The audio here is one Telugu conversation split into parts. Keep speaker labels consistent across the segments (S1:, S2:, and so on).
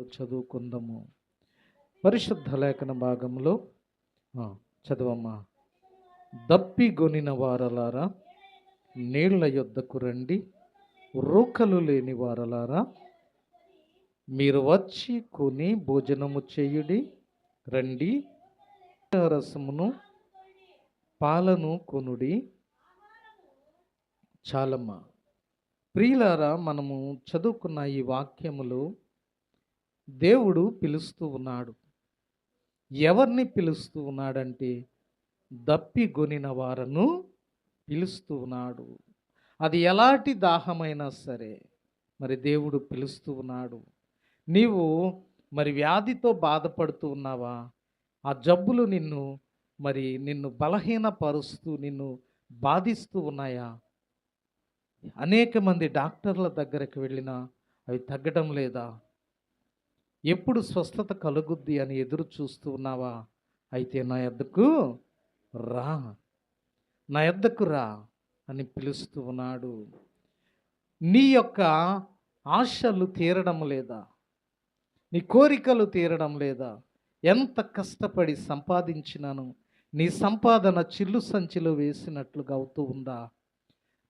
S1: చదువుకుందాము. పరిశుద్ధ లేఖన భాగంలో చదవమ్మా. దప్పిగొనిన వారలారా నీళ్ళ యొద్దకు రండి రూకలు లేని వారలారా మీరు వచ్చి కొని భోజనము చేయుడి రండి రసమును పాలను కొనుడి. చాలమ్మా. ప్రియులారా మనము చదువుకున్న ఈ వాక్యములో దేవుడు పిలుస్తూ ఉన్నాడు. ఎవరిని పిలుస్తూ ఉన్నాడంటే దప్పిగొనిన వారను పిలుస్తూ ఉన్నాడు. అది ఎలాంటి దాహమైనా సరే మరి దేవుడు పిలుస్తూ ఉన్నాడు. నీవు మరి వ్యాధితో బాధపడుతూ ఉన్నావా? ఆ జబ్బులు నిన్ను మరి నిన్ను బలహీనపరుస్తూ నిన్ను బాధిస్తూ ఉన్నాయా? అనేక మంది డాక్టర్ల దగ్గరికి వెళ్ళినా అవి తగ్గడం లేదా? ఎప్పుడు స్వస్థత కలుగుద్ది అని ఎదురు చూస్తూ ఉన్నావా? అయితే నా ఎద్దకు రా. నా ఎద్దకు రా అని పిలుస్తూ ఉన్నాడు. నీ యొక్క ఆశలు తీరడం లేదా? నీ కోరికలు తీరడం లేదా? ఎంత కష్టపడి సంపాదించినాను? నీ సంపాదన చిల్లు సంచిలో వేసినట్లుగా అవుతూ ఉందా?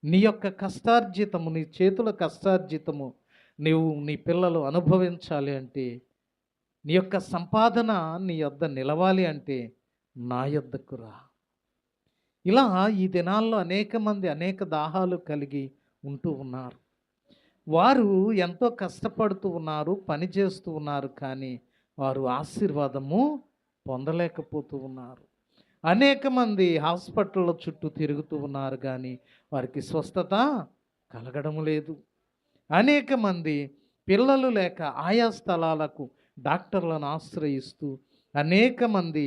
S1: నీ యొక్క కష్టార్జితము నీ చేతుల కష్టార్జితము నీవు నీ పిల్లలు అనుభవించాలి అంటే నీ యొక్క సంపాదన నీ యొద్ద నిలవాలి అంటే నా యొద్దకు రా. ఇలా ఈ దినాల్లో అనేక మంది అనేక దాహాలు కలిగి ఉంటూ ఉన్నారు. వారు ఎంతో కష్టపడుతూ ఉన్నారు పని చేస్తూ ఉన్నారు కానీ వారు ఆశీర్వాదము పొందలేకపోతూ ఉన్నారు. అనేక మంది హాస్పిటళ్ళ చుట్టూ తిరుగుతూ ఉన్నారు కానీ వారికి స్వస్థత కలగడం లేదు. అనేక మంది పిల్లలు లేక ఆయా స్థలాలకు డాక్టర్లను ఆశ్రయిస్తూ అనేక మంది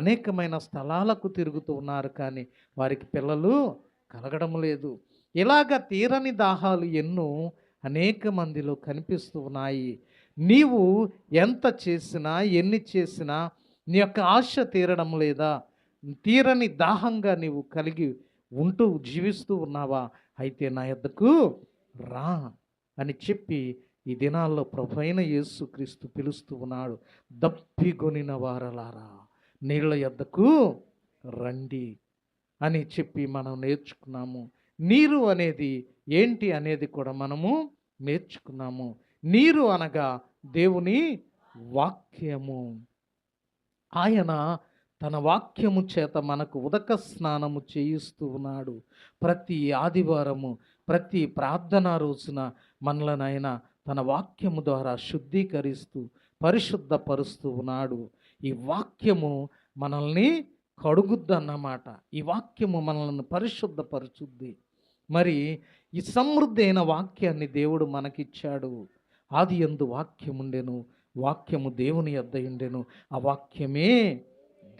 S1: అనేకమైన స్థలాలకు తిరుగుతూ ఉన్నారు. కానీ వారికి పిల్లలు కలగడం లేదు. ఇలాగ తీరని దాహాలు ఎన్నో అనేక మందిలో కనిపిస్తూ ఉన్నాయి. నీవు ఎంత చేసినా ఎన్ని చేసినా నీ యొక్క ఆశ తీరడం లేదా తీరని దాహంగా నీవు కలిగి ఉంటూ జీవిస్తూ ఉన్నావా? అయితే నా ఎద్దకు రా. అని చెప్పి ఈ దినాల్లో ప్రభు అయిన యేసుక్రీస్తు పిలుస్తూ ఉన్నాడు. దప్పిగొనిన వారలారా నీళ్ళ యొద్దకు రండి అని చెప్పి మనం నేర్చుకున్నాము. నీరు అనేది ఏంటి అనేది కూడా మనము నేర్చుకున్నాము. నీరు అనగా దేవుని వాక్యము. ఆయన తన వాక్యము చేత మనకు ఉదక స్నానము చేయిస్తూ ఉన్నాడు. ప్రతి ఆదివారము ప్రతి ప్రార్థన రోజున మనలనైనా తన వాక్యము ద్వారా శుద్ధీకరిస్తూ పరిశుద్ధపరుస్తూ ఉన్నాడు. ఈ వాక్యము మనల్ని కడుగుద్దన్నమాట. ఈ వాక్యము మనల్ని పరిశుద్ధపరుచుద్ది. మరి ఈ సమృద్ధి అయిన వాక్యాన్ని దేవుడు మనకిచ్చాడు. ఆది ఎందు వాక్యముండెను వాక్యము దేవుని యొద్ద ఉండెను ఆ వాక్యమే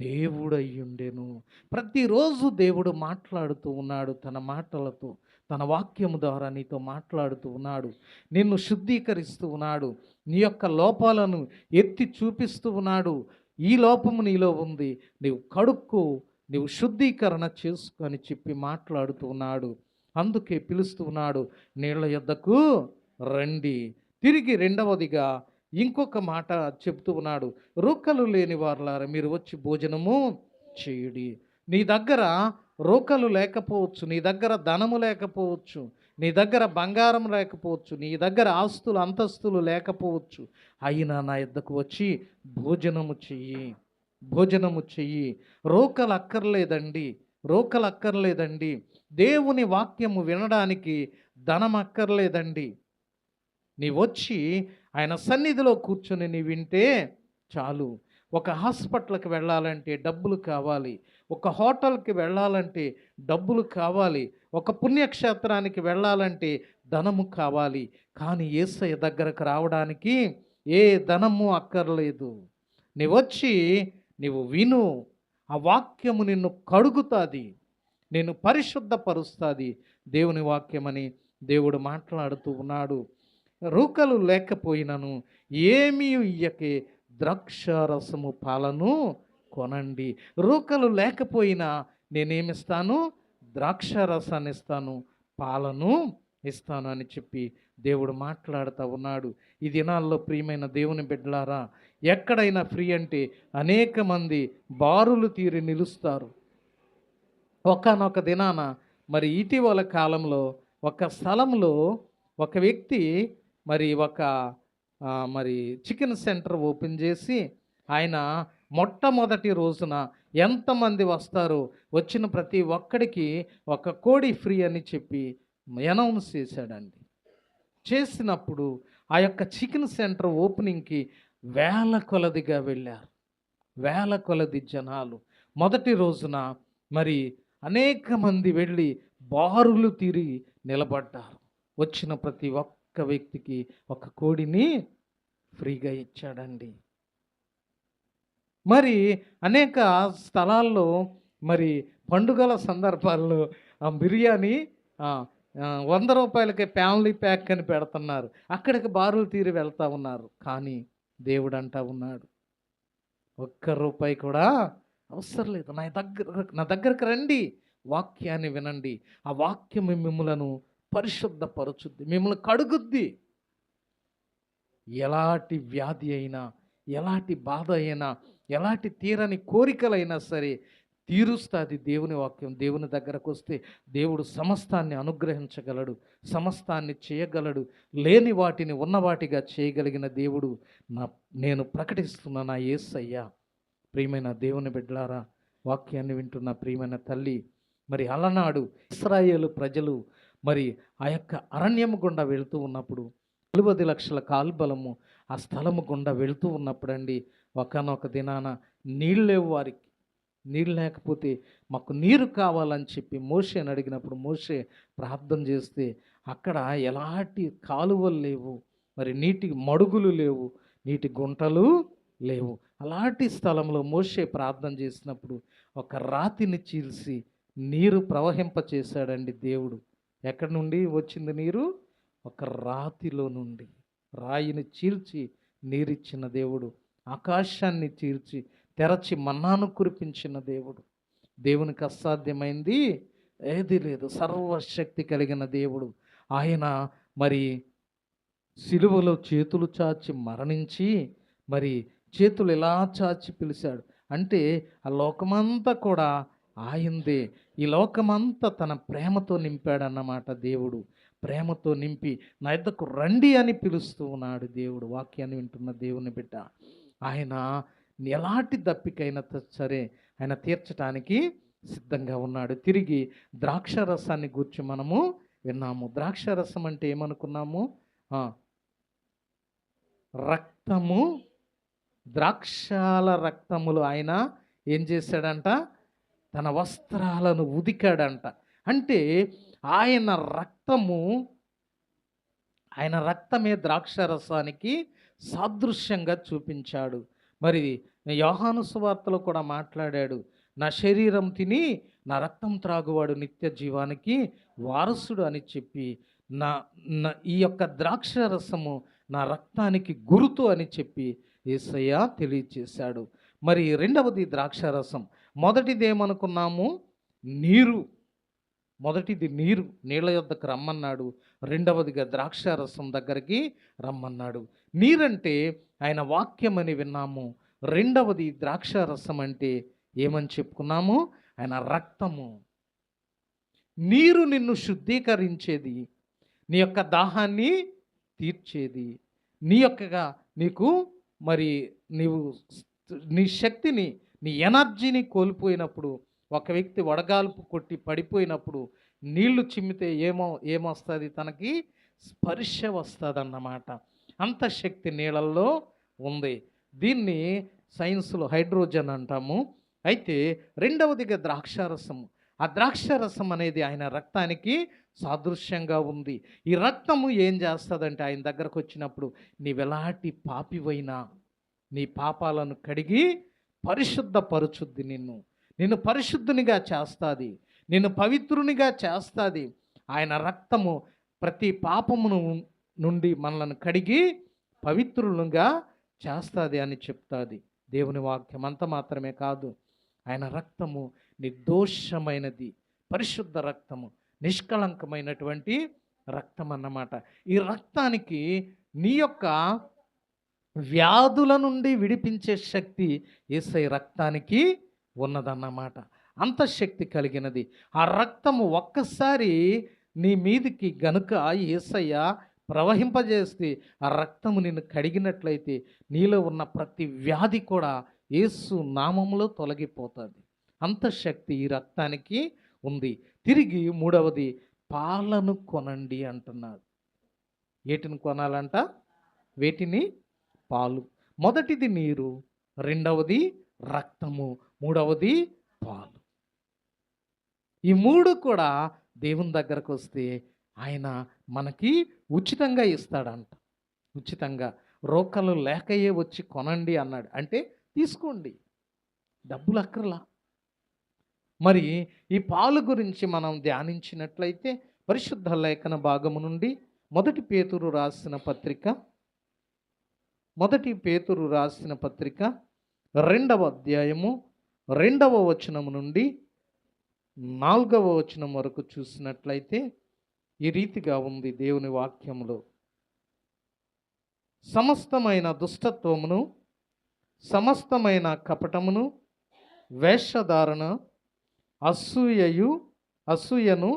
S1: దేవుడయ్యుండెను. ప్రతిరోజు దేవుడు మాట్లాడుతూ ఉన్నాడు తన మాటలతో. తన వాక్యము ద్వారా నీతో మాట్లాడుతూ ఉన్నాడు. నిన్ను శుద్ధీకరిస్తూ ఉన్నాడు. నీ యొక్క లోపాలను ఎత్తి చూపిస్తూ ఉన్నాడు. ఈ లోపము నీలో ఉంది. నీవు కడుక్కు నీవు శుద్ధీకరణ చేసుకొని చెప్పి మాట్లాడుతూ ఉన్నాడు. అందుకే పిలుస్తూ ఉన్నాడు నీళ్ళ యొద్దకు రండి. తిరిగి రెండవదిగా ఇంకొక మాట చెప్తూ ఉన్నాడు. రూకలు లేని వారులారా మీరు వచ్చి భోజనము చేయుడి. నీ దగ్గర రోకలు లేకపోవచ్చు నీ దగ్గర ధనము లేకపోవచ్చు నీ దగ్గర బంగారం లేకపోవచ్చు నీ దగ్గర ఆస్తులు అంతస్తులు లేకపోవచ్చు అయినా నా ఇద్దకు వచ్చి భోజనము చెయ్యి భోజనము చెయ్యి. రోకలు అక్కర్లేదండి రోకలు అక్కర్లేదండి. దేవుని వాక్యము వినడానికి ధనం అక్కర్లేదండి. నీ వచ్చి ఆయన సన్నిధిలో కూర్చొని నీ వింటే చాలు. ఒక హాస్పిటల్కి వెళ్ళాలంటే డబ్బులు కావాలి. ఒక హోటల్కి వెళ్ళాలంటే డబ్బులు కావాలి ఒక పుణ్యక్షేత్రానికి వెళ్ళాలంటే ధనము కావాలి. కానీ ఏసయ్య దగ్గరకు రావడానికి ఏ ధనము అక్కర్లేదు. నీ వచ్చి నీవు విను ఆ వాక్యము నిన్ను కడుగుతుంది నేను పరిశుద్ధపరుస్తుంది. దేవుని వాక్యమని దేవుడు మాట్లాడుతూ ఉన్నాడు. రూకలు లేకపోయినను ఏమీ ఇయ్యకే ద్రాక్ష రసము పాలను కొనండి. రూకలు లేకపోయినా నేనేమిస్తాను? ద్రాక్ష రసాన్ని ఇస్తాను పాలను ఇస్తాను అని చెప్పి దేవుడు మాట్లాడుతూ ఉన్నాడు. ఈ దినాల్లో ప్రియమైన దేవుని బిడ్డలారా ఎక్కడైనా ఫ్రీ అంటే అనేక మంది బారులు తీరి నిలుస్తారు. ఒకనొక దినాన మరి ఇటీవల కాలంలో ఒక స్థలంలో ఒక వ్యక్తి మరి ఒక మరి చికెన్ సెంటర్ ఓపెన్ చేసి ఆయన మొట్టమొదటి రోజున ఎంతమంది వస్తారో? వచ్చిన ప్రతి ఒక్కడికి ఒక కోడి ఫ్రీ అని చెప్పి అనౌన్స్ చేశాడండి. చేసినప్పుడు ఆ యొక్క చికెన్ సెంటర్ ఓపెనింగ్కి వేల కొలదిగా వెళ్ళారు. వేల కొలది జనాలు. మొదటి రోజున మరి అనేక మంది వెళ్ళి బారులు తిరిగి నిలబడ్డారు. వచ్చిన ప్రతి ఒక్క వ్యక్తికి ఒక కోడిని ఫ్రీగా ఇచ్చాడండి. మరి అనేక స్థలాల్లో మరి పండుగల సందర్భాల్లో ఆ బిర్యానీ వంద రూపాయలకి ఫ్యామిలీ ప్యాక్ అని పెడుతున్నారు. అక్కడికి బారులు తీరి వెళ్తా ఉన్నారు. కానీ దేవుడు అంటా ఉన్నాడు. ఒక్క రూపాయి కూడా అవసరం లేదు. నా దగ్గర నా దగ్గరకు రండి. వాక్యాన్ని వినండి. ఆ వాక్యం మిమ్మలను పరిశుద్ధపరచుద్ది. మిమ్మల్ని కడుగుద్ది. ఎలాంటి వ్యాధి అయినా ఎలాంటి బాధ అయినా ఎలాంటి తీరని కోరికలైనా సరే తీరుస్తుంది దేవుని వాక్యం. దేవుని దగ్గరకు వస్తే దేవుడు సమస్తాన్ని అనుగ్రహించగలడు సమస్తాన్ని చేయగలడు. లేని వాటిని ఉన్నవాటిగా చేయగలిగిన దేవుడు నా నేను ప్రకటిస్తున్న నా ఏసయ్యా. ప్రియమైన దేవుని బిడ్డలారా వాక్యాన్ని వింటున్న ప్రియమైన తల్లి మరి అలనాడు ఇస్రాయేలు ప్రజలు మరి ఆ యొక్క అరణ్యము గుండా వెళుతూ ఉన్నప్పుడు నలభై లక్షల కాల్బలము ఆ స్థలము గుండా వెళుతూ ఉన్నప్పుడండి ఒకనొక దినాన నీళ్ళు లేవు వారికి. నీళ్ళు లేకపోతే మాకు నీరు కావాలని చెప్పి మోషేని అడిగినప్పుడు మోషే ప్రార్థన చేస్తే అక్కడ ఎలాంటి కాలువలు లేవు. మరి నీటి మడుగులు లేవు నీటి గుంటలు లేవు. అలాంటి స్థలంలో మోషే ప్రార్థన చేసినప్పుడు ఒక రాతిని చీల్చి నీరు ప్రవహింప చేశాడండి దేవుడు. ఎక్కడి నుండి వచ్చింది నీరు? ఒక రాతిలో నుండి. రాయిని చీల్చి నీరిచ్చిన దేవుడు ఆకాశాన్ని తీర్చి తెరచి మన్నాను కురిపించిన దేవుడు. దేవునికి అసాధ్యమైంది ఏది లేదు. సర్వశక్తి కలిగిన దేవుడు. ఆయన మరి సిలువలో చేతులు చాచి మరణించి మరి చేతులు ఎలా చాచి పిలిచాడు? అంటే ఆ లోకమంతా కూడా ఆయందే ఈ లోకమంతా తన ప్రేమతో నింపాడన్నమాట దేవుడు. ప్రేమతో నింపి నా ఇద్దకు రండి అని పిలుస్తూ ఉన్నాడు దేవుడు. వాక్యాన్ని వింటున్న దేవుని బిడ్డ. ఆయన ఎలాంటి దప్పికైనా సరే ఆయన తీర్చడానికి సిద్ధంగా ఉన్నాడు. తిరిగి ద్రాక్ష రసాన్ని గూర్చి మనము విన్నాము. ద్రాక్ష రసం అంటే ఏమనుకున్నాము? రక్తము ద్రాక్షాల రక్తములు ఆయన ఏం చేశాడంట? తన వస్త్రాలను ఉదికాడంట అంటే ఆయన రక్తము ఆయన రక్తమే ద్రాక్ష రసానికి సాదృశ్యంగా చూపించాడు. మరి యోహాను సువార్తలో కూడా మాట్లాడాడు. నా శరీరం తిని నా రక్తం త్రాగువాడు నిత్య జీవానికి వారసుడు అని చెప్పి నా నా ఈ యొక్క ద్రాక్ష రసము నా రక్తానికి గురుతు అని చెప్పి ఏసయ్య తెలియచేశాడు. మరి రెండవది ద్రాక్ష రసం మొదటిది ఏమనుకున్నాము? నీరు. మొదటిది నీరు నీళ్ళ యొద్దకు రమ్మన్నాడు. రెండవదిగా ద్రాక్షారసం దగ్గరికి రమ్మన్నాడు. నీరంటే ఆయన వాక్యం అని విన్నాము. రెండవది ద్రాక్ష రసం అంటే ఏమని చెప్పుకున్నాము? ఆయన రక్తము. నీరు నిన్ను శుద్ధీకరించేది. నీ యొక్క దాహాన్ని తీర్చేది. నీ యొక్కగా నీకు మరి నీవు నీ శక్తిని నీ ఎనర్జీని కోల్పోయినప్పుడు ఒక వ్యక్తి వడగాల్పు కొట్టి పడిపోయినప్పుడు నీళ్ళు చిమ్మితే ఏమో ఏమొస్తుంది? తనకి స్పర్శ వస్తుంది అన్నమాట అంత శక్తి నీళ్ళల్లో ఉంది. దీన్ని సైన్స్లో హైడ్రోజన్ అంటాము. అయితే రెండవదిగా ద్రాక్షారసము. ఆ ద్రాక్షారసం అనేది ఆయన రక్తానికి సాదృశ్యంగా ఉంది. ఈ రక్తము ఏం చేస్తుందంటే ఆయన దగ్గరకు వచ్చినప్పుడు నీవెలాంటి పాపివైనా నీ పాపాలను కడిగి పరిశుద్ధపరుచుద్ది నిన్ను. నిన్ను పరిశుద్ధునిగా చేస్తుంది నిన్ను పవిత్రునిగా చేస్తుంది. ఆయన రక్తము ప్రతి పాపమును నుండి మనలను కడిగి పవిత్రులుగా చేస్తుంది అని చెప్తాది. దేవుని వాక్యం అంత మాత్రమే కాదు. ఆయన రక్తము నిర్దోషమైనది పరిశుద్ధ రక్తము నిష్కళంకమైనటువంటి రక్తం అన్నమాట ఈ రక్తానికి నీ యొక్క వ్యాధుల నుండి విడిపించే శక్తి ఏసై రక్తానికి ఉన్నదన్నమాట. అంత శక్తి కలిగినది. ఆ రక్తము ఒక్కసారి నీ మీదికి గనుక ఏసయ్య ప్రవహింపజేస్తే ఆ రక్తము నిన్ను కడిగినట్లయితే నీలో ఉన్న ప్రతి వ్యాధి కూడా యేసు నామంలో తొలగిపోతుంది. అంత శక్తి ఈ రక్తానికి ఉంది. తిరిగి మూడవది పాలను కొనండి అంటున్నాడు. ఏటిని కొనాలంట? వేటిని? పాలు. మొదటిది నీరు రెండవది రక్తము. మూడవది పాలు. ఈ మూడు కూడా దేవుని దగ్గరకు వస్తే ఆయన మనకి ఉచితంగా ఇస్తాడంట. ఉచితంగా రోకలు లేకయే వచ్చి కొనండి అన్నాడు. అంటే తీసుకోండి. డబ్బులు అక్కర్లా. మరి ఈ పాలు గురించి మనం ధ్యానించినట్లయితే పరిశుద్ధ లేఖన భాగము నుండి మొదటి పేతురు రాసిన పత్రిక మొదటి పేతురు రాసిన పత్రిక రెండవ అధ్యాయము రెండవ వచనము నుండి నాలుగవ వచనం వరకు చూసినట్లయితే ఈ రీతిగా ఉంది దేవుని వాక్యంలో సమస్తమైన దుష్టత్వమును సమస్తమైన కపటమును వేషధారణ అసూయయు అసూయను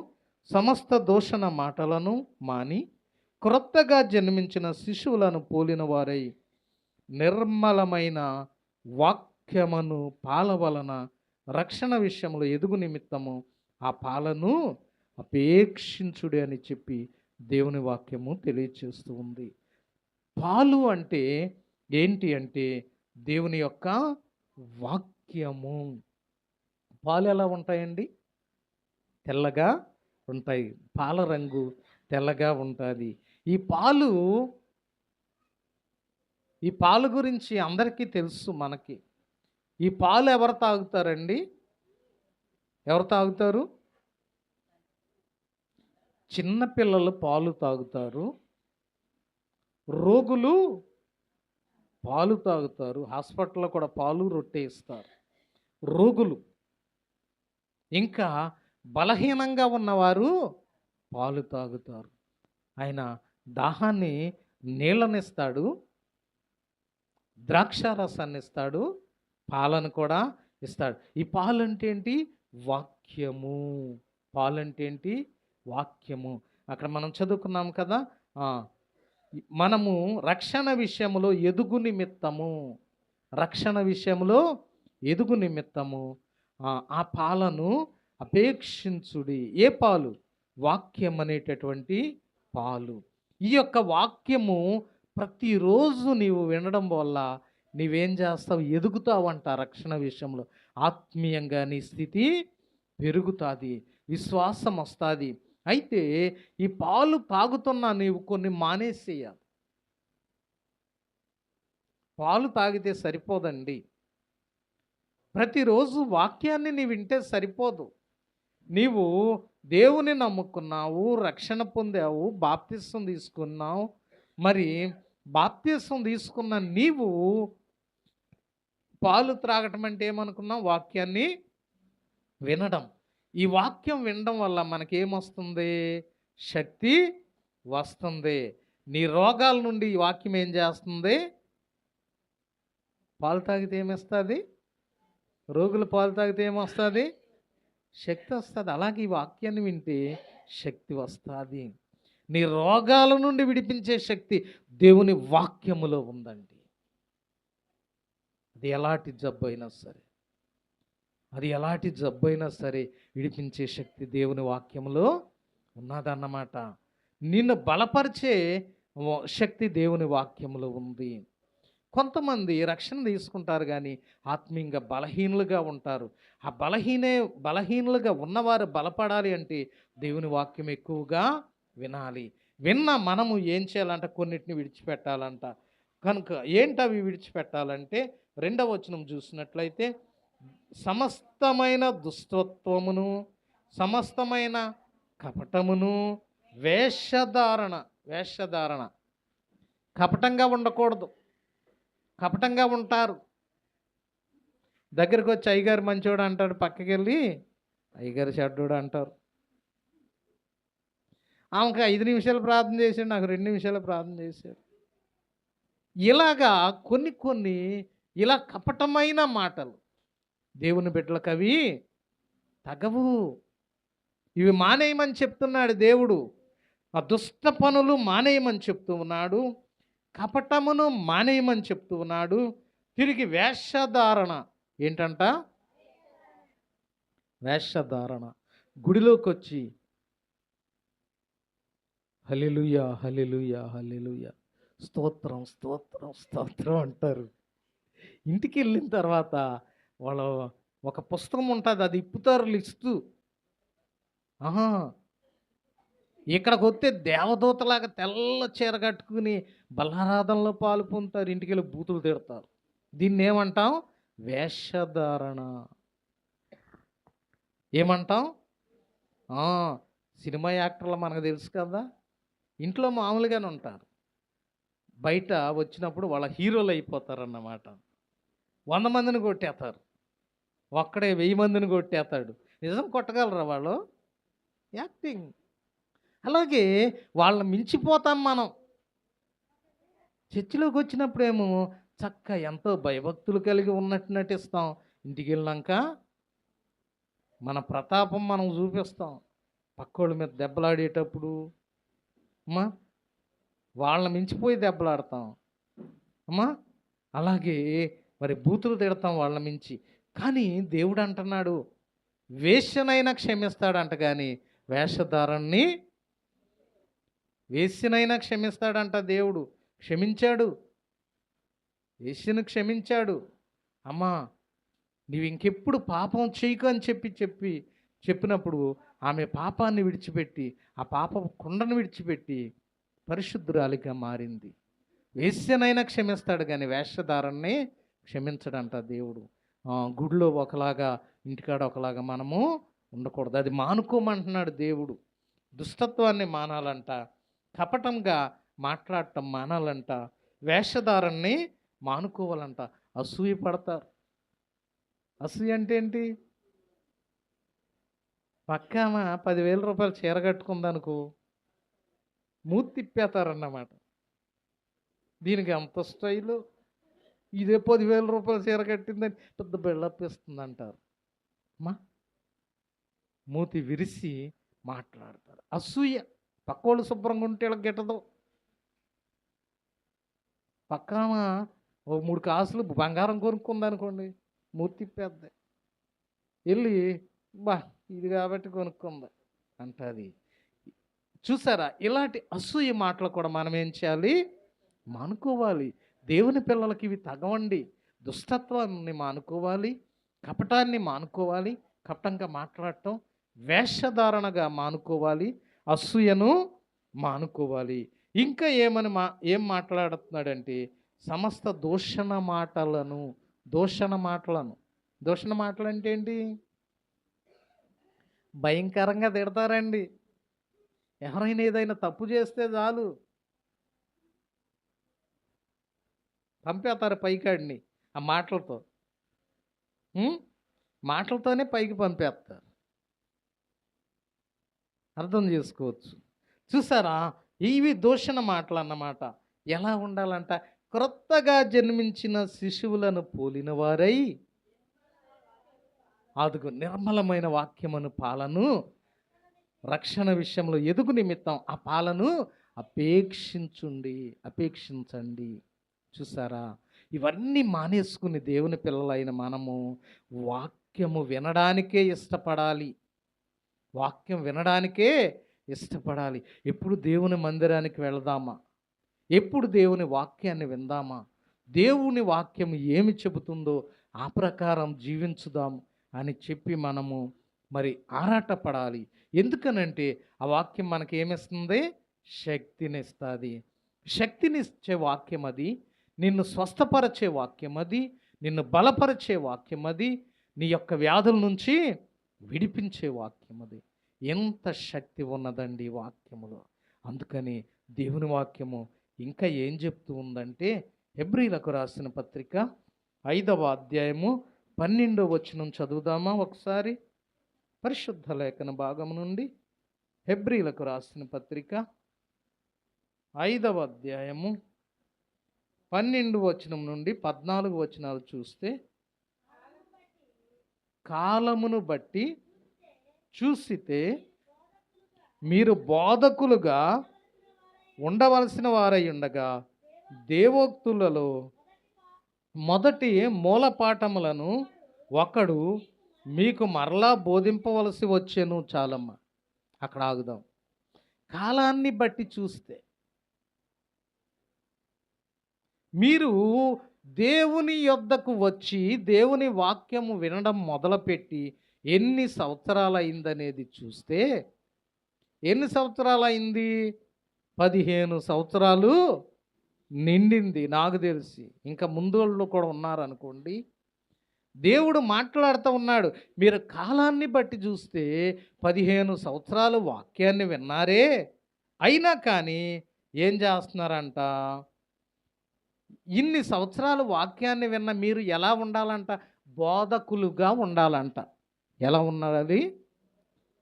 S1: సమస్త దూషణ మాటలను మాని క్రొత్తగా జన్మించిన శిశువులను పోలిన వారై నిర్మలమైన వాక్ వాక్యమును పాల వలన రక్షణ విషయంలో ఎదుగు నిమిత్తము ఆ పాలను అపేక్షించుడి అని చెప్పి దేవుని వాక్యము తెలియచేస్తూ ఉంది. పాలు అంటే ఏంటి అంటే దేవుని యొక్క వాక్యము. పాలు ఎలా ఉంటాయండి? తెల్లగా ఉంటాయి. పాల రంగు తెల్లగా ఉంటుంది. ఈ పాలు ఈ పాలు గురించి అందరికీ తెలుసు మనకి. ఈ పాలు ఎవరు తాగుతారండి? ఎవరు తాగుతారు? చిన్నపిల్లలు పాలు తాగుతారు. రోగులు పాలు తాగుతారు. హాస్పిటల్లో కూడా పాలు రొట్టె ఇస్తారు. రోగులు. ఇంకా బలహీనంగా ఉన్నవారు పాలు తాగుతారు. ఆయన దాహాన్ని నీళ్ళనిస్తాడు. ద్రాక్షారసాన్ని ఇస్తాడు పాలను కూడా ఇస్తాడు. ఈ పాలు అంటే ఏంటి? వాక్యము. పాలు అంటే ఏంటి? వాక్యము. అక్కడ మనం చదువుకున్నాం కదా? మనము రక్షణ విషయంలో ఎదుగు నిమిత్తము. రక్షణ విషయంలో ఎదుగు నిమిత్తము. ఆ, ఆ పాలను అపేక్షించుడి. ఏ పాలు? వాక్యం అనేటటువంటి పాలు. ఈ యొక్క వాక్యము ప్రతిరోజు నీవు వినడం వల్ల నీవేం చేస్తావు? ఎదుగుతావంట రక్షణ విషయంలో. ఆత్మీయంగా నీ స్థితి పెరుగుతుంది. విశ్వాసం వస్తుంది. అయితే ఈ పాలు తాగుతున్నా నీవు కొన్ని మానేసేయాలి. పాలు తాగితే సరిపోదండి. ప్రతిరోజు వాక్యాన్ని నీ వింటే సరిపోదు. నీవు దేవుని నమ్ముకున్నావు రక్షణ పొందావు బాప్తిస్వం తీసుకున్నావు. మరి బాప్తిస్వం తీసుకున్న నీవు పాలు త్రాగటం అంటే ఏమనుకున్నాం? వాక్యాన్ని వినడం. ఈ వాక్యం వినడం వల్ల మనకేమొస్తుంది? శక్తి వస్తుంది. నీ రోగాల నుండి ఈ వాక్యం ఏం చేస్తుంది? పాలు తాగితే ఏమిస్తుంది? రోగులు పాలు తాగితే ఏమొస్తుంది? శక్తి వస్తుంది. అలాగే ఈ వాక్యాన్ని వింటే శక్తి వస్తుంది. నీ రోగాల నుండి విడిపించే శక్తి దేవుని వాక్యములో ఉందండి. అది ఎలాంటి జబ్బు అయినా సరే. అది ఎలాంటి జబ్బు అయినా సరే విడిపించే శక్తి దేవుని వాక్యంలో ఉన్నదన్నమాట. నిన్ను బలపరిచే శక్తి దేవుని వాక్యములో ఉంది. కొంతమంది రక్షణ తీసుకుంటారు కానీ ఆత్మీయంగా బలహీనులుగా ఉంటారు. ఆ బలహీనే బలహీనులుగా ఉన్నవారు బలపడాలి అంటే దేవుని వాక్యం ఎక్కువగా వినాలి. విన్న మనము ఏం చేయాలంట? కొన్నిటిని విడిచిపెట్టాలంట. కనుక ఏంటి అవి విడిచిపెట్టాలంటే రెండవ వచనం చూసినట్లయితే సమస్తమైన దుష్టత్వమును సమస్తమైన కపటమును వేషధారణ వేషధారణ. కపటంగా ఉండకూడదు. కపటంగా ఉంటారు. దగ్గరికి వచ్చి అయ్యగారు మంచోడు అంటాడు పక్కకి వెళ్ళి అయ్యగారు చెడ్డోడు అంటారు. ఆమెకు ఐదు నిమిషాలు ప్రార్థన చేశాడు నాకు రెండు నిమిషాలు ప్రార్థన చేశాడు. ఇలాగా కొన్ని కొన్ని ఇలా కపటమైన మాటలు. దేవుని బిడ్డలకు అవి తగవు. ఇవి మానేయమని చెప్తున్నాడు దేవుడు. ఆ దుష్ట పనులు మానేయమని చెప్తూ ఉన్నాడు. కపటమును మానేయమని చెప్తూ ఉన్నాడు. తిరిగి వేషధారణ. ఏంటంట? వేషధారణ. గుడిలోకి వచ్చి హలిలుయా హలిలుయా హలిలుయా స్తోత్రం స్తోత్రం స్తోత్రం అంటారు. ఇంటికి వెళ్ళిన తర్వాత వాళ్ళ ఒక పుస్తకం ఉంటుంది అది ఇప్పుతారు లిస్తూ ఆహా! ఇక్కడికి వస్తే దేవదూతలాగా తెల్ల చీర కట్టుకుని బలారాధనలో పాలు పొందుతారు ఇంటికి వెళ్ళి బూతులు తిడతారు. దీన్ని ఏమంటాం వేషధారణ. ఏమంటాం? సినిమా యాక్టర్లు మనకు తెలుసు కదా? ఇంట్లో మామూలుగానే ఉంటారు. బయట వచ్చినప్పుడు వాళ్ళ హీరోలు అయిపోతారు అన్నమాట వంద మందిని కొట్టేస్తారు. ఒక్కడే వెయ్యి మందిని కొట్టేస్తాడు. నిజం కొట్టగలరా వాళ్ళు? యాక్టింగ్. అలాగే వాళ్ళని మించిపోతాం మనం. చర్చిలోకి వచ్చినప్పుడేమో చక్క ఎంతో భయభక్తులు కలిగి ఉన్నట్టు నటిస్తాం. ఇంటికి వెళ్ళినాక మన ప్రతాపం మనం చూపిస్తాం. పక్కోళ్ళ మీద దెబ్బలాడేటప్పుడు మా వాళ్ళని మించిపోయి దెబ్బలాడతాం. అమ్మా! అలాగే మరి బూతులు తిడతాం వాళ్ళ మించి. కానీ దేవుడు అంటున్నాడు వేశ్యనైనా క్షమిస్తాడంట కానీ వేషధారాన్ని వేశ్యనైనా క్షమిస్తాడంట దేవుడు. క్షమించాడు. వేశ్యను క్షమించాడు. అమ్మా! నీవు ఇంకెప్పుడు పాపం చేయకు అని చెప్పి చెప్పి చెప్పినప్పుడు ఆమె పాపాన్ని విడిచిపెట్టి ఆ పాప కుండను విడిచిపెట్టి పరిశుద్ధురాలిగా మారింది. వేశ్యనైనా క్షమిస్తాడు కానీ వేషధారాన్ని క్షమించడంట దేవుడు. గుడిలో ఒకలాగా ఇంటికాడ ఒకలాగా మనము ఉండకూడదు. అది మానుకోమంటున్నాడు దేవుడు. దుష్టత్వాన్ని మానాలంట. కపటంగా మాట్లాడటం మానాలంట. వేషధారాన్ని మానుకోవాలంట. అసూయ పడతారు. అసూయ అంటే ఏంటి? పక్కామ? పదివేల రూపాయలు చీర కట్టుకుందనుకో. మూతి తిప్పేతారన్నమాట దీనికి అంత స్టైలు. ఇదే పదివేల రూపాయలు చీర కట్టిందని పెద్ద బిల్డప్ ఇస్తుంది అంటారు అమ్మా! మూతి విరిసి మాట్లాడతారు. అసూయ. పక్కోళ్ళు శుభ్రంగా ఉంటే వాళ్ళకి గిట్టదు. పక్కన ఓ మూడు కాసులు బంగారం కొనుక్కుంది అనుకోండి మూతి తిప్పేద్ది వెళ్ళి బా ఇది కాబట్టి కొనుక్కుంది? అంటది. చూసారా? ఇలాంటి అసూయ మాటలు కూడా మనం ఏం చేయాలి? మానుకోవాలి. దేవుని పిల్లలకి ఇవి తగవండి. దుష్టత్వాన్ని మానుకోవాలి. కపటాన్ని మానుకోవాలి. కపటంగా మాట్లాడటం వేషధారణగా మానుకోవాలి. అసూయను మానుకోవాలి. ఇంకా ఏమని మా ఏం మాట్లాడుతున్నాడంటే సమస్త దూషణ మాటలను దూషణ మాటలను. దూషణ మాటలు అంటే ఏంటి భయంకరంగా తిడతారండి. ఎవరైనా ఏదైనా తప్పు చేస్తే చాలు. పంపేస్తారు పైకాడిని ఆ మాటలతో. మాటలతోనే పైకి పంపేస్తారు. అర్థం చేసుకోవచ్చు. చూసారా? ఇవి దూషణ మాటలు అన్నమాట ఎలా ఉండాలంట? క్రొత్తగా జన్మించిన శిశువులను పోలిన వారై. అదుగు నిర్మలమైన వాక్యమును పాలను రక్షణ విషయంలో ఎదుగు నిమిత్తం ఆ పాలను అపేక్షించుండి అపేక్షించండి. చూసారా? ఇవన్నీ మానేసుకుని దేవుని పిల్లలైన మనము వాక్యము వినడానికే ఇష్టపడాలి. వాక్యం వినడానికే ఇష్టపడాలి. ఎప్పుడు దేవుని మందిరానికి వెళదామా? ఎప్పుడు దేవుని వాక్యాన్ని విందామా? దేవుని వాక్యం ఏమి చెబుతుందో ఆ ప్రకారం జీవించుదాం అని చెప్పి మనము మరి ఆరాటపడాలి. ఎందుకనంటే ఆ వాక్యం మనకి ఏమిస్తుంది శక్తినిస్తుంది. శక్తినిచ్చే వాక్యం అది నిన్ను స్వస్థపరచే వాక్యం అది నిన్ను బలపరిచే వాక్యం అది నీ యొక్క వ్యాధుల నుంచి విడిపించే వాక్యం అది ఎంత శక్తి ఉన్నదండి వాక్యములో. అందుకని దేవుని వాక్యము ఇంకా ఏం చెప్తూ ఉందంటే ఎబ్రిలకు రాసిన పత్రిక ఐదవ అధ్యాయము పన్నెండవ వచనం చదువుదామా ఒకసారి? పరిశుద్ధ లేఖన భాగం నుండి హెబ్రీలకు రాసిన పత్రిక ఐదవ అధ్యాయము పన్నెండు వచనం నుండి పద్నాలుగు వచనాలు చూస్తే కాలమును బట్టి చూసితే మీరు బోధకులుగా ఉండవలసిన వారై ఉండగా దేవోక్తులలో మొదటి మూలపాఠములను ఒకడు మీకు మరలా బోధింపవలసి వచ్చేను చాలమ్మ. అక్కడ ఆగుదాం. కాలాన్ని బట్టి చూస్తే మీరు దేవుని యొద్దకు వచ్చి దేవుని వాక్యము వినడం మొదలుపెట్టి ఎన్ని సంవత్సరాలు అయిందనేది చూస్తే ఎన్ని సంవత్సరాలైంది? పదిహేను సంవత్సరాలు నిండింది. నాకు తెలిసి ఇంకా ముందు కూడా ఉన్నారనుకోండి దేవుడు మాట్లాడుతూ ఉన్నాడు మీరు కాలాన్ని బట్టి చూస్తే పదిహేను సంవత్సరాలు వాక్యాన్ని విన్నారే అయినా కానీ ఏం చేస్తున్నారంట? ఇన్ని సంవత్సరాలు వాక్యాన్ని విన్న మీరు ఎలా ఉండాలంట? బోధకులుగా ఉండాలంట. ఎలా ఉండాలి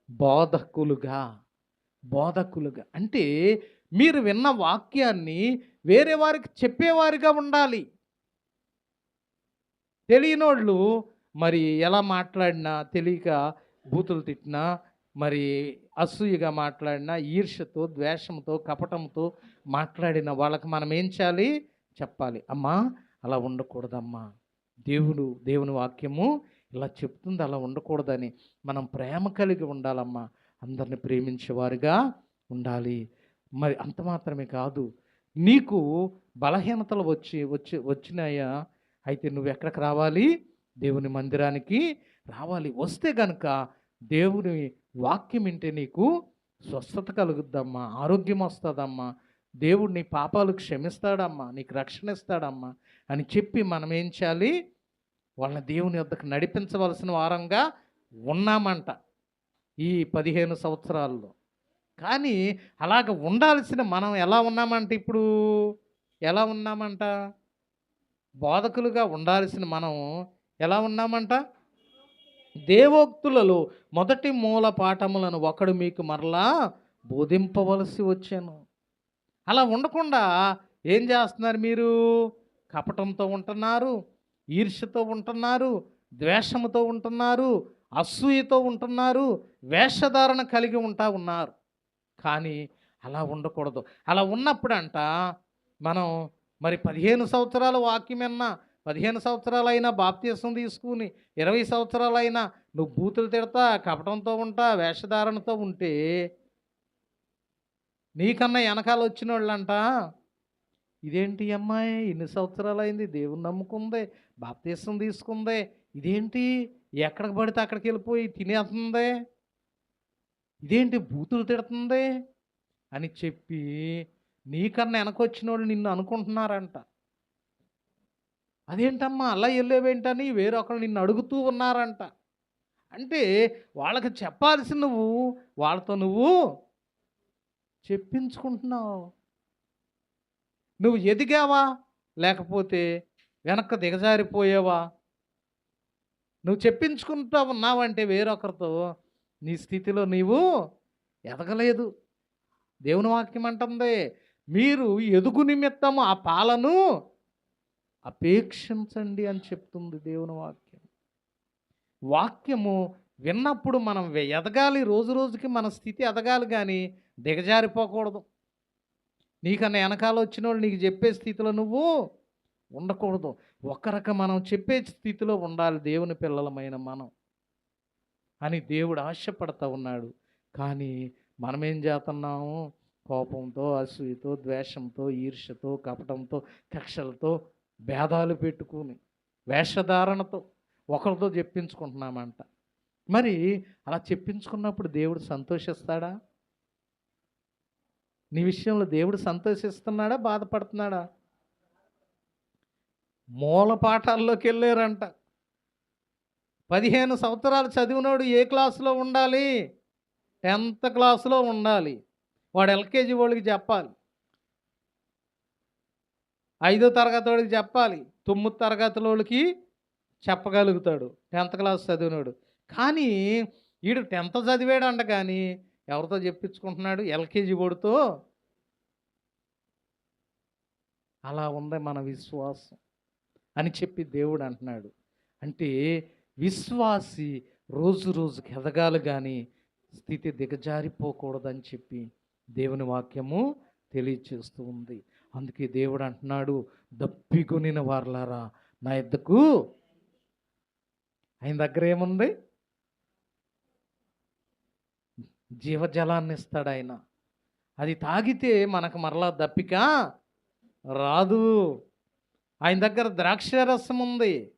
S1: బోధకులుగా బోధకులుగా. అంటే మీరు విన్న వాక్యాన్ని వేరే వారికి చెప్పేవారిగా ఉండాలి. తెలియనోళ్ళు మరి ఎలా మాట్లాడినా తెలియక బూతులు తిట్టినా మరి అసూయగా మాట్లాడినా ఈర్ష్యతో ద్వేషంతో కపటంతో మాట్లాడిన వాళ్ళకి మనం ఏం చేయాలి? చెప్పాలి. అమ్మా అలా ఉండకూడదమ్మా. దేవుడు దేవుని వాక్యము ఇలా చెప్తుంది. అలా ఉండకూడదని మనం ప్రేమ కలిగి ఉండాలమ్మా. అందరిని ప్రేమించేవారుగా ఉండాలి. మరి అంత మాత్రమే కాదు. నీకు బలహీనతలు వచ్చి వచ్చి వచ్చినాయా? అయితే నువ్వు ఎక్కడికి రావాలి? దేవుని మందిరానికి రావాలి. వస్తే గనక దేవుని వాక్యం వింటే నీకు స్వస్థత కలుగుద్దమ్మా. ఆరోగ్యం వస్తుందమ్మా. దేవుడు నీ పాపాలు క్షమిస్తాడమ్మా. నీకు రక్షణ ఇస్తాడమ్మా అని చెప్పి మనం ఏం చేయాలి? వాళ్ళని దేవుని వద్దకు నడిపించవలసిన వారంగా ఉన్నామంట ఈ పదిహేను సంవత్సరాల్లో. కానీ అలాగ ఉండాల్సిన మనం ఎలా ఉన్నామంట ఇప్పుడు? ఎలా ఉన్నామంట? బోధకులుగా ఉండాల్సిన మనం ఎలా ఉన్నామంట? దేవోక్తులలో మొదటి మూల పాఠములను ఒకడు మీకు మరలా బోధింపవలసి వచ్చాను. అలా ఉండకుండా ఏం చేస్తున్నారు మీరు? కపటంతో ఉంటున్నారు ఈర్ష్యతో ఉంటున్నారు ద్వేషముతో ఉంటున్నారు అసూయతో ఉంటున్నారు వేషధారణ కలిగి ఉంటా ఉన్నారు. కానీ అలా ఉండకూడదు. అలా ఉన్నప్పుడంట మనం మరి పదిహేను సంవత్సరాల వాక్యం విన్నా పదిహేను సంవత్సరాలైనా బాప్తీసం తీసుకుని ఇరవై సంవత్సరాలైనా నువ్వు బూతులు తిడతా కపటంతో ఉంటా వేషధారణతో ఉంటే నీకన్నా వెనకాల వచ్చిన వాళ్ళంట ఇదేంటి అమ్మాయి? ఇన్ని సంవత్సరాలు అయింది దేవుని నమ్ముకుంది బాప్తీసం తీసుకుంది ఇదేంటి? ఎక్కడికి పడితే అక్కడికి వెళ్ళిపోయి తినేస్తుంది? ఇదేంటి బూతులు తిడుతుంది? అని చెప్పి నీకన్నా వెనకొచ్చిన వాళ్ళు నిన్ను అనుకుంటున్నారంట. అదేంటమ్మా? అలా వెళ్ళేవేంటని వేరొకరు నిన్ను అడుగుతూ ఉన్నారంట. అంటే వాళ్ళకి చెప్పాల్సి నువ్వు వాళ్ళతో నువ్వు చెప్పించుకుంటున్నావు. నువ్వు ఎదిగావా? లేకపోతే వెనక్కి దిగజారిపోయావా? నువ్వు చెప్పించుకుంటా ఉన్నావంటే వేరొకరితో నీ స్థితిలో నీవు ఎదగలేదు. దేవుని వాక్యం అంటుంది మీరు ఎదుగు నిమిత్తము ఆ పాలను అపేక్షించండి అని చెప్తుంది దేవుని వాక్యం. వాక్యము విన్నప్పుడు మనం ఎదగాలి రోజు రోజుకి మన స్థితి ఎదగాలి కానీ దిగజారిపోకూడదు. నీకన్నా వెనకాల వచ్చిన వాళ్ళు నీకు చెప్పే స్థితిలో నువ్వు ఉండకూడదు. ఒకరక మనం చెప్పే స్థితిలో ఉండాలి దేవుని పిల్లలమైన మనం అని దేవుడు ఆశపడతా ఉన్నాడు. కానీ మనమేం చేస్తున్నాము? కోపంతో అసూయతో ద్వేషంతో ఈర్ష్యతో కపటంతో కక్షలతో భేదాలు పెట్టుకుని వేషధారణతో ఒకరితో చెప్పించుకుంటున్నామంట. మరి అలా చెప్పించుకున్నప్పుడు దేవుడు సంతోషిస్తాడా? నీ విషయంలో దేవుడు సంతోషిస్తున్నాడా? బాధపడుతున్నాడా? మూల పాఠాల్లోకి వెళ్ళారంట. పదిహేను సంవత్సరాలు చదివినోడు ఏ క్లాసులో ఉండాలి? టెన్త్ క్లాసులో ఉండాలి. వాడు ఎల్కేజీ వాళ్ళకి చెప్పాలి. ఐదో తరగతి వాడికి చెప్పాలి. తొమ్మిది తరగతి వాళ్ళకి చెప్పగలుగుతాడు. Tenth class చదివినాడు. కానీ వీడు టెన్త్ చదివాడు అంట కానీ ఎవరితో చెప్పించుకుంటున్నాడు? ఎల్కేజీ బోర్డుతో అలా ఉంది మన విశ్వాసం అని చెప్పి దేవుడు అంటున్నాడు. అంటే విశ్వాసి రోజు రోజుకి ఎదగాలి కానీ స్థితి దిగజారిపోకూడదని చెప్పి దేవుని వాక్యము తెలియచేస్తూ ఉంది. అందుకే దేవుడు అంటున్నాడు దప్పికొనిన వార్లారా నా ఎద్దకు ఆయన దగ్గర ఏముంది? జీవజలాన్ని ఇస్తాడు ఆయన. అది తాగితే మనకు మరలా దప్పిక రాదు. ఆయన దగ్గర ద్రాక్షారసం ఉంది.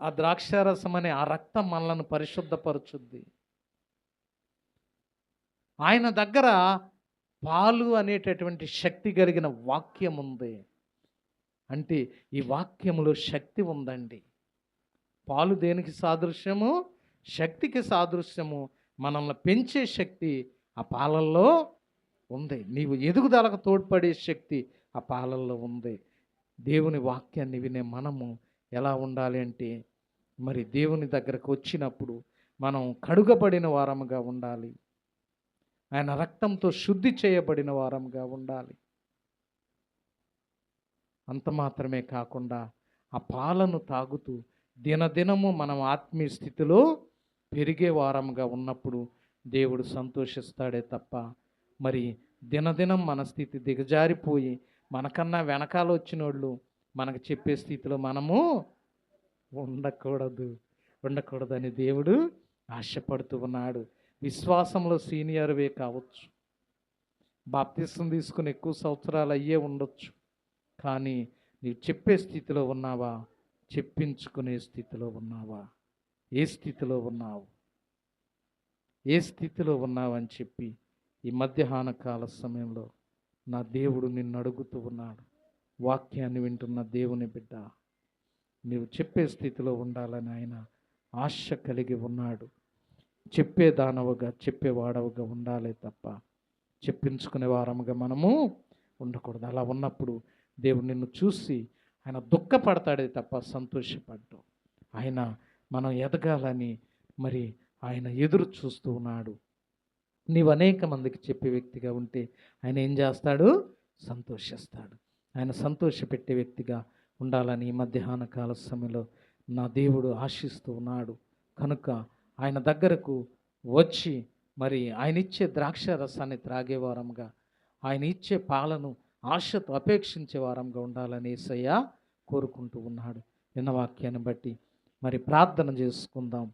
S1: ఆ ద్రాక్షారసం అనే ఆ రక్తం మనలను పరిశుద్ధపరుచుద్ది. ఆయన దగ్గర పాలు అనేటటువంటి శక్తి కలిగిన వాక్యం ఉంది. అంటే ఈ వాక్యములో శక్తి ఉందండి. పాలు దేనికి సాదృశ్యము? శక్తికి సాదృశ్యము. మనల్ని పెంచే శక్తి ఆ పాలల్లో ఉంది. నీవు ఎదుగుదలకు తోడ్పడే శక్తి ఆ పాలల్లో ఉంది. దేవుని వాక్యాన్ని వినే మనము ఎలా ఉండాలి అంటే మరి దేవుని దగ్గరకు వచ్చినప్పుడు మనం కడుగబడిన వారముగా ఉండాలి. ఆయన రక్తంతో శుద్ధి చేయబడిన వారంగా ఉండాలి. అంత మాత్రమే కాకుండా ఆ పాలను తాగుతూ దినదినము మనం ఆత్మీయ స్థితిలో పెరిగే వారంగా ఉన్నప్పుడు దేవుడు సంతోషిస్తాడే తప్ప మరి దినదినం మన స్థితి దిగజారిపోయి మనకన్నా వెనకాల వచ్చిన వాళ్ళు మనకు చెప్పే స్థితిలో మనము ఉండకూడదు ఉండకూడదని దేవుడు ఆశపడుతూ ఉన్నాడు. విశ్వాసంలో సీనియర్వే కావచ్చు. బాప్తిసం తీసుకుని ఎక్కువ సంవత్సరాలు అయ్యే ఉండొచ్చు. కానీ నీవు చెప్పే స్థితిలో ఉన్నావా? చెప్పించుకునే స్థితిలో ఉన్నావా? ఏ స్థితిలో ఉన్నావు? ఏ స్థితిలో ఉన్నావని చెప్పి ఈ మధ్యాహ్న కాల సమయంలో నా దేవుడు నిన్ను అడుగుతూ ఉన్నాడు. వాక్యాన్ని వింటున్న దేవుని బిడ్డ నీవు చెప్పే స్థితిలో ఉండాలని ఆయన ఆశ కలిగి ఉన్నాడు. చెప్పేదానవుగా చెప్పేవాడవుగా ఉండాలి తప్ప చెప్పించుకునే వారముగా మనము ఉండకూడదు. అలా ఉన్నప్పుడు దేవుడు నిన్ను చూసి ఆయన దుఃఖపడతాడే తప్ప సంతోషపడ్డం. ఆయన మనం ఎదగాలని మరి ఆయన ఎదురు చూస్తూ ఉన్నాడు. నీవు అనేక మందికి చెప్పే వ్యక్తిగా ఉంటే ఆయన ఏం చేస్తాడు? సంతోషిస్తాడు. ఆయన సంతోషపెట్టే వ్యక్తిగా ఉండాలని ఈ మధ్యాహ్న కాల సమయంలో నా దేవుడు ఆశిస్తూ ఉన్నాడు. కనుక ఆయన దగ్గరకు వచ్చి మరి ఆయన ఇచ్చే ద్రాక్ష రసాన్ని త్రాగే వారంగా ఆయన ఇచ్చే పాలను ఆశతో అపేక్షించే వారంగా ఉండాలని ఏసయ్య కోరుకుంటూ ఉన్నాడు. విన్న వాక్యాన్ని బట్టి మరి ప్రార్థన చేసుకుందాం.